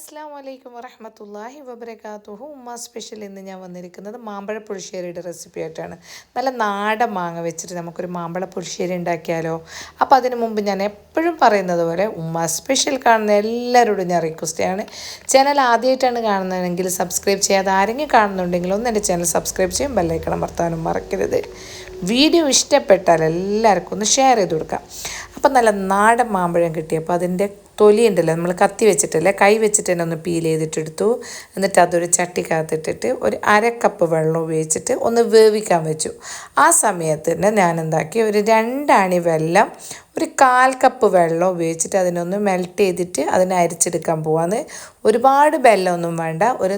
അസ്സാം വലൈക്കും വറഹമത്തല്ലാഹി വബർക്കാത്തുഹു ഉമ്മ സ്പെഷ്യൽ ഇന്ന് ഞാൻ വന്നിരിക്കുന്നത് മാമ്പഴ പുളിശ്ശേരിയുടെ റെസിപ്പി ആയിട്ടാണ്. നല്ല നാടൻ മാങ്ങ വെച്ചിട്ട് നമുക്കൊരു മാമ്പഴ പുളിശ്ശേരി ഉണ്ടാക്കിയാലോ. അപ്പോൾ അതിന് മുമ്പ് ഞാൻ എപ്പോഴും പറയുന്നത് പോലെ ഉമ്മ സ്പെഷ്യൽ കാണുന്ന എല്ലാവരോടും ഞാൻ റിക്വസ്റ്റ് ആണ് ചാനൽ ആദ്യമായിട്ടാണ് കാണുന്നതെങ്കിൽ സബ്സ്ക്രൈബ് ചെയ്യാതെ ആരെങ്കിലും കാണുന്നുണ്ടെങ്കിൽ ഒന്ന് എന്റെ ചാനൽ സബ്സ്ക്രൈബ് ചെയ്യും ബെല്ലൈക്കണം വർത്താനും മറക്കരുത്. വീഡിയോ ഇഷ്ടപ്പെട്ടാൽ എല്ലാവർക്കും ഒന്ന് ഷെയർ ചെയ്ത് കൊടുക്കാം. അപ്പം നല്ല നാടൻ മാമ്പഴം കിട്ടിയപ്പോൾ അതിന്റെ തൊലി ഉണ്ടല്ലോ നമ്മൾ കത്തി വെച്ചിട്ടല്ലേ കൈ വെച്ചിട്ട് തന്നെ ഒന്ന് പീൽ ചെയ്തിട്ടെടുത്തു. എന്നിട്ട് അതൊരു ചട്ടിക്കകത്തിട്ടിട്ട് ഒരു അര കപ്പ് വെള്ളം ഉപയോഗിച്ചിട്ട് ഒന്ന് വേവിക്കാൻ വെച്ചു. ആ സമയത്ത് തന്നെ ഞാൻ എന്താക്കി ഒരു രണ്ടാണി വെള്ളം ഒരു കാൽ കപ്പ് വെള്ളം ഉപയോഗിച്ചിട്ട് അതിനൊന്ന് മെൽറ്റ് ചെയ്തിട്ട് അതിനെ അരിച്ചെടുക്കാൻ പോവാന്ന്. ഒരുപാട് വെള്ളമൊന്നും വേണ്ട ഒരു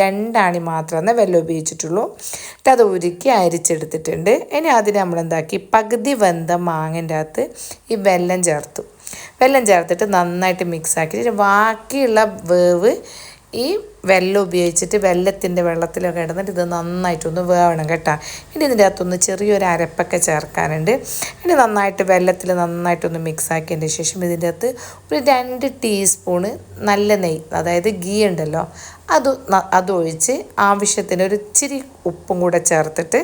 രണ്ടാണി മാത്രമേ വെല്ലം ഉപയോഗിച്ചിട്ടുള്ളൂ. എന്നിട്ട് അത് ഉരുക്കി അരിച്ചെടുത്തിട്ടുണ്ട്. ഇനി അതിന് നമ്മൾ എന്താക്കി പകുതി വെന്ത മാങ്ങന്റെ അകത്ത് ഈ വെല്ലം ചേർത്തു. വെള്ളം ചേർത്തിട്ട് നന്നായിട്ട് മിക്സ് ആക്കിയിട്ട് ബാക്കിയുള്ള വേവ് ഈ വെല്ലം ഉപയോഗിച്ചിട്ട് വെല്ലത്തിന്റെ വെള്ളത്തിലൊക്കെ ഇടന്നിട്ട് ഇത് നന്നായിട്ടൊന്ന് വേവണം കേട്ടോ. ഇനി ഇതിന്റെ അകത്തൊന്ന് ചെറിയൊരു അരപ്പൊക്കെ ചേർക്കാനുണ്ട്. ഇനി നന്നായിട്ട് വെല്ലത്തിൽ നന്നായിട്ടൊന്ന് മിക്സ് ആക്കിയതിന്റെ ശേഷം ഇതിന്റെ അകത്ത് ഒരു രണ്ട് ടീസ്പൂണ് നല്ല നെയ് അതായത് ഗീ ഉണ്ടല്ലോ അത് അതൊഴിച്ച് ആവശ്യത്തിന് ഒരു ഇച്ചിരി ഉപ്പും കൂടെ ചേർത്തിട്ട്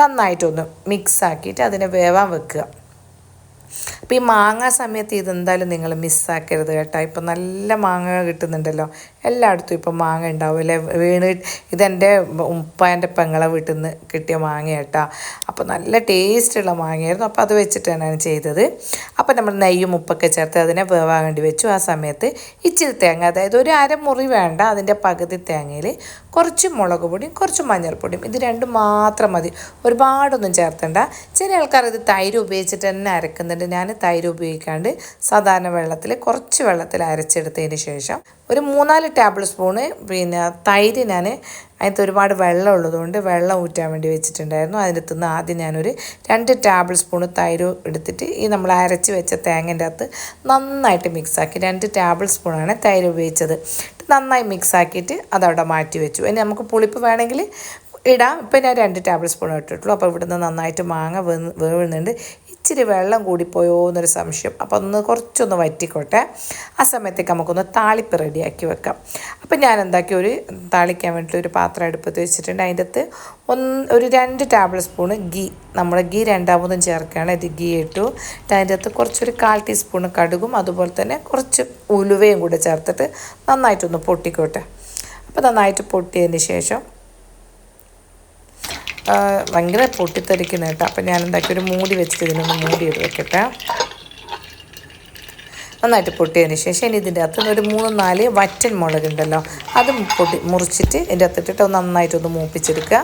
നന്നായിട്ടൊന്ന് മിക്സ് ആക്കിയിട്ട് അതിനെ വേവാൻ വെക്കുക. അപ്പോൾ ഈ മാങ്ങ സമയത്ത് ഇതെന്തായാലും നിങ്ങൾ മിസ്സാക്കരുത് കേട്ടോ. ഇപ്പം നല്ല മാങ്ങ കിട്ടുന്നുണ്ടല്ലോ. എല്ലായിടത്തും ഇപ്പം മാങ്ങ ഉണ്ടാവും അല്ലേ? വീണ് ഇതെന്റെ ഉപ്പാന്റെ പെങ്ങളെ വീട്ടിൽ നിന്ന് കിട്ടിയ മാങ്ങ കേട്ടോ. അപ്പോൾ നല്ല ടേസ്റ്റുള്ള മാങ്ങയായിരുന്നു. അപ്പോൾ അത് വെച്ചിട്ട് ഞാൻ ചെയ്തത്. അപ്പോൾ നമ്മൾ നെയ്യും ഉപ്പൊക്കെ ചേർത്ത് അതിനെ വേവാൻ വേണ്ടി വെച്ചു. ആ സമയത്ത് ഇച്ചിരി തേങ്ങ അതായത് ഒരു അരമുറി വേണ്ട അതിന്റെ പകുതി തേങ്ങയിൽ കുറച്ച് മുളക് പൊടിയും കുറച്ച് മഞ്ഞൾപ്പൊടിയും. ഇത് രണ്ടും മാത്രം മതി. ഒരുപാടൊന്നും ചേർത്തണ്ട. ചില ആൾക്കാർ ഇത് തൈര് ഉപയോഗിച്ചിട്ട് തന്നെ അരക്കുന്നുണ്ട്. ഞാൻ തൈര് ഉപയോഗിക്കാണ്ട് സാധാരണ വെള്ളത്തിൽ കുറച്ച് വെള്ളത്തിൽ അരച്ചെടുത്തതിന് ശേഷം ഒരു മൂന്നാൽ ടേബിൾ സ്പൂണ് പിന്നെ തൈര് ഞാൻ അതിനകത്ത് ഒരുപാട് വെള്ളം ഉള്ളതുകൊണ്ട് വെള്ളം ഊറ്റാൻ വേണ്ടി വെച്ചിട്ടുണ്ടായിരുന്നു. അതിനകത്ത് നിന്ന് ആദ്യം ഞാനൊരു രണ്ട് ടേബിൾ സ്പൂണ് തൈര് എടുത്തിട്ട് ഈ നമ്മൾ അരച്ച് വെച്ച തേങ്ങന്റെ അകത്ത് നന്നായിട്ട് മിക്സാക്കി രണ്ട് ടേബിൾ സ്പൂണാണ് തൈര് ഉപയോഗിച്ചത്. നന്നായി മിക്സ് ആക്കിയിട്ട് അതവിടെ മാറ്റി വെച്ചു ഇനി നമുക്ക് പുളിപ്പ് വേണമെങ്കിൽ ഇടാം. ഇപ്പം ഞാൻ രണ്ട് ടേബിൾ സ്പൂൺ ഇട്ടിട്ടുള്ളൂ. അപ്പോൾ ഇവിടുന്ന് നന്നായിട്ട് മാങ്ങ വേവുന്നുണ്ട്. ഇച്ചിരി വെള്ളം കൂടിപ്പോയോ എന്നൊരു സംശയം. അപ്പോൾ ഒന്ന് കുറച്ചൊന്ന് വറ്റിക്കോട്ടെ. ആ സമയത്തേക്ക് നമുക്കൊന്ന് താളിപ്പ് റെഡിയാക്കി വെക്കാം. അപ്പം ഞാൻ എന്താക്കി ഒരു താളിക്കാൻ വേണ്ടിയിട്ട് ഒരു പാത്രം അടുപ്പത്ത് വെച്ചിട്ടുണ്ട്. അതിന്റെ അകത്ത് ഒന്ന് ഒരു രണ്ട് ടേബിൾ സ്പൂണ് ഗീ നമ്മൾ ഗീ രണ്ടാമതും ചേർക്കുകയാണ്. ഇത് ഗീ ഇട്ടു. അതിന്റെ അകത്ത് കുറച്ചൊരു കാൽ ടീസ്പൂൺ കടുകും അതുപോലെ തന്നെ കുറച്ച് ഉലുവയും കൂടെ ചേർത്തിട്ട് നന്നായിട്ടൊന്ന് പൊട്ടിക്കോട്ടെ. അപ്പോൾ നന്നായിട്ട് പൊട്ടിയതിന് ശേഷം ഭയങ്കര പൊട്ടിത്തെറിക്കുന്ന കേട്ടോ. അപ്പം ഞാൻ എന്താക്കി ഒരു മൂടി വെച്ചിട്ട് ഇതിനൊന്ന് മൂടി ഇട്ട് വെക്കട്ടെ. നന്നായിട്ട് പൊട്ടിയതിന് ശേഷം ഇനി ഇതിന്റെ അകത്ത് ഒരു മൂന്ന് നാല് വറ്റൻ മുളക് ഉണ്ടല്ലോ അത് പൊട്ടി മുറിച്ചിട്ട് ഇതിന്റെ അകത്തിട്ടിട്ട് നന്നായിട്ടൊന്ന് മൂപ്പിച്ചെടുക്കുക.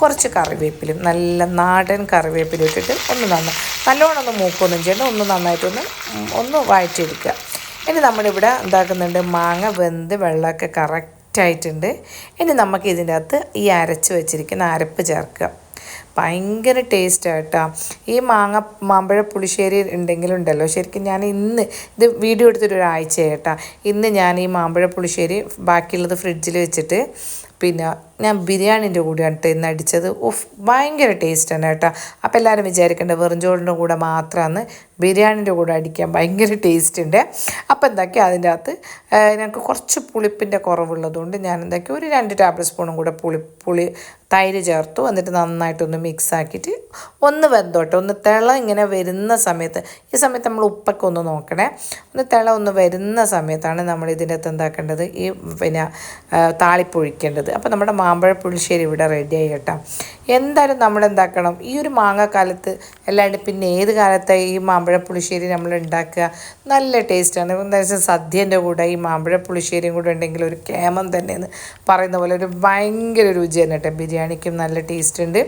കുറച്ച് കറിവേപ്പിലും നല്ല നാടൻ കറിവേപ്പിലും ഇട്ടിട്ട് ഒന്ന് നന്നായി നല്ലോണം ഒന്ന് മൂക്കൊന്നും ചെയ്യണം ഒന്ന് നന്നായിട്ടൊന്ന് ഒന്ന് വഴറ്റിയെടുക്കുക. ഇനി നമ്മളിവിടെ എന്താക്കുന്നുണ്ട് മാങ്ങ വെന്ത് വെള്ളമൊക്കെ കറക്റ്റ് ആയിട്ടുണ്ട് ഇനി നമുക്ക് ഇതിന്റെ അകത്ത് ഈ അരച്ച് വെച്ചിരിക്കുന്ന അരപ്പ് ചേർക്കുക. ഭയങ്കര ടേസ്റ്റ് ആട്ടോ ഈ മാങ്ങ മാമ്പഴ പുളിശ്ശേരി ഉണ്ടെങ്കിലുണ്ടല്ലോ. ശരിക്കും ഞാൻ ഇന്ന് ഇത് വീഡിയോ എടുത്തിട്ട് ഒരാഴ്ച കേട്ടോ. ഇന്ന് ഞാൻ ഈ മാമ്പഴ പുളിശ്ശേരി ബാക്കിയുള്ളത് ഫ്രിഡ്ജിൽ വെച്ചിട്ട് പിന്നെ ഞാൻ ബിരിയാണിന്റെ കൂടെയാണ് കേട്ടോ ഇന്ന് അടിച്ചത്. ഉഫ് ഭയങ്കര ടേസ്റ്റാണ് കേട്ടോ. അപ്പോൾ എല്ലാവരും വിചാരിക്കേണ്ട വെറും ചോറിന്റെ കൂടെ മാത്രമാണ് ബിരിയാണിന്റെ കൂടെ അടിക്കാൻ ഭയങ്കര ടേസ്റ്റ് ഉണ്ട്. അപ്പോൾ എന്താക്കി? അതിന്റെ അകത്ത് ഞങ്ങൾക്ക് കുറച്ച് പുളിപ്പിന്റെ കുറവുള്ളതുകൊണ്ട് ഞാൻ എന്താക്കി? ഒരു രണ്ട് ടേബിൾ സ്പൂണും കൂടെ പുളി പുളി തൈര് ചേർത്തു. എന്നിട്ട് നന്നായിട്ടൊന്ന് മിക്സ് ആക്കിയിട്ട് ഒന്ന് വെന്തോട്ടെ. ഒന്ന് തിള ഇങ്ങനെ വരുന്ന സമയത്ത് ഈ സമയത്ത് നമ്മൾ ഉപ്പൊക്കെ ഒന്ന് നോക്കണേ. ഒന്ന് തിള ഒന്ന് വരുന്ന സമയത്താണ് നമ്മൾ ഇതിന്റെ അകത്ത് എന്താക്കേണ്ടത്? ഈ പിന്നെ താളിപ്പൊഴിക്കേണ്ടത്. അപ്പോൾ നമ്മുടെ മാമ്പഴ പുളിശ്ശേരി ഇവിടെ റെഡി കേട്ടോ. എന്തായാലും നമ്മൾ എന്താക്കണം? ഈ ഒരു മാങ്ങാക്കാലത്ത് അല്ലാണ്ട് പിന്നെ ഏത് കാലത്തെ ഈ മാമ്പഴ പുളിശ്ശേരി നമ്മൾ ഉണ്ടാക്കുക? നല്ല ടേസ്റ്റാണ് എന്താ വെച്ചാൽ സദ്യന്റെ കൂടെ ഈ മാമ്പഴ പുളിശ്ശേരിയും കൂടെ ഉണ്ടെങ്കിൽ ഒരു കേമം തന്നെയെന്ന് പറയുന്ന പോലെ ഒരു ഭയങ്കര രുചിയാണ് കേട്ടോ. ബിരിയാണിക്കും നല്ല ടേസ്റ്റ് ഉണ്ട്.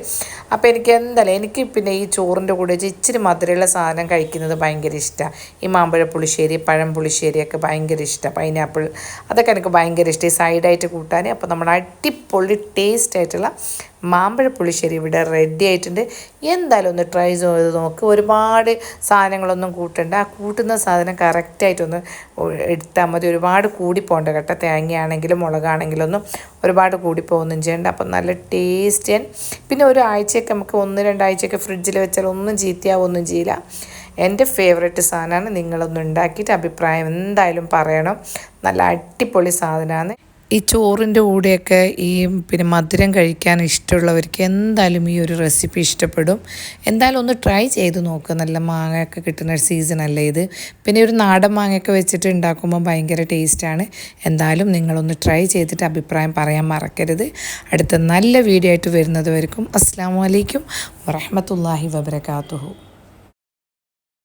അപ്പോൾ എനിക്ക് എന്തായാലും എനിക്ക് പിന്നെ ഈ ചോറിന്റെ കൂടെ ഇച്ചിരി മധുരമുള്ള സാധനം കഴിക്കുന്നത് ഭയങ്കര ഇഷ്ടമാണ് ഈ മാമ്പഴ പുളിശ്ശേരി പഴം പുളിശ്ശേരിയൊക്കെ ഭയങ്കര ഇഷ്ടമാണ് പൈനാപ്പിൾ അതൊക്കെ എനിക്ക് ഭയങ്കര ഇഷ്ടം. ഈ സൈഡായിട്ട് കൂട്ടാൻ അപ്പോൾ നമ്മൾ അടിപൊളി ടേസ്റ്റ് ആയിട്ടുള്ള മാമ്പഴ പുളിശ്ശേരി ഇവിടെ റെഡി ആയിട്ടുണ്ട്. എന്തായാലും ഒന്ന് ട്രൈ ചെയ്ത് നോക്ക്. ഒരുപാട് സാധനങ്ങളൊന്നും കൂട്ടണ്ട. ആ കൂട്ടുന്ന സാധനം കറക്റ്റായിട്ടൊന്ന് എടുത്താൽ മതി. ഒരുപാട് കൂടി കേട്ടോ. തേങ്ങയാണെങ്കിലും മുളകാണെങ്കിലും ഒന്നും ഒരുപാട് കൂടി ചെയ്യണ്ട. അപ്പം നല്ല ടേസ്റ്റ് പിന്നെ ഒരാഴ്ചയൊക്കെ നമുക്ക് ഒന്ന് രണ്ടാഴ്ചയൊക്കെ ഫ്രിഡ്ജിൽ വെച്ചാൽ ഒന്നും ചീത്തയാവൊന്നും ചെയ്യില്ല. എന്റെ ഫേവറേറ്റ് സാധനമാണ്. നിങ്ങളൊന്ന് ഉണ്ടാക്കിയിട്ട് അഭിപ്രായം എന്തായാലും പറയണം. നല്ല അടിപൊളി സാധനമാണ്. ഈ ചോറിന്റെ കൂടെയൊക്കെ ഈ പിന്നെ മധുരം കഴിക്കാൻ ഇഷ്ടമുള്ളവർക്ക് എന്തായാലും ഈ ഒരു റെസിപ്പി ഇഷ്ടപ്പെടും. എന്തായാലും ഒന്ന് ട്രൈ ചെയ്ത് നോക്കുക നല്ല മാങ്ങയൊക്കെ കിട്ടുന്ന സീസൺ അല്ലേ ഇത്. പിന്നെ ഒരു നാടൻ മാങ്ങയൊക്കെ വെച്ചിട്ട് ഉണ്ടാക്കുമ്പോൾ ഭയങ്കര ടേസ്റ്റാണ് എന്തായാലും നിങ്ങളൊന്ന് ട്രൈ ചെയ്തിട്ട് അഭിപ്രായം പറയാൻ മറക്കരുത്. അടുത്ത നല്ല വീഡിയോ ആയിട്ട് വരുന്നത് വரைക്കും അസ്സാം വലൈക്കും വറഹമത്തല്ലാഹി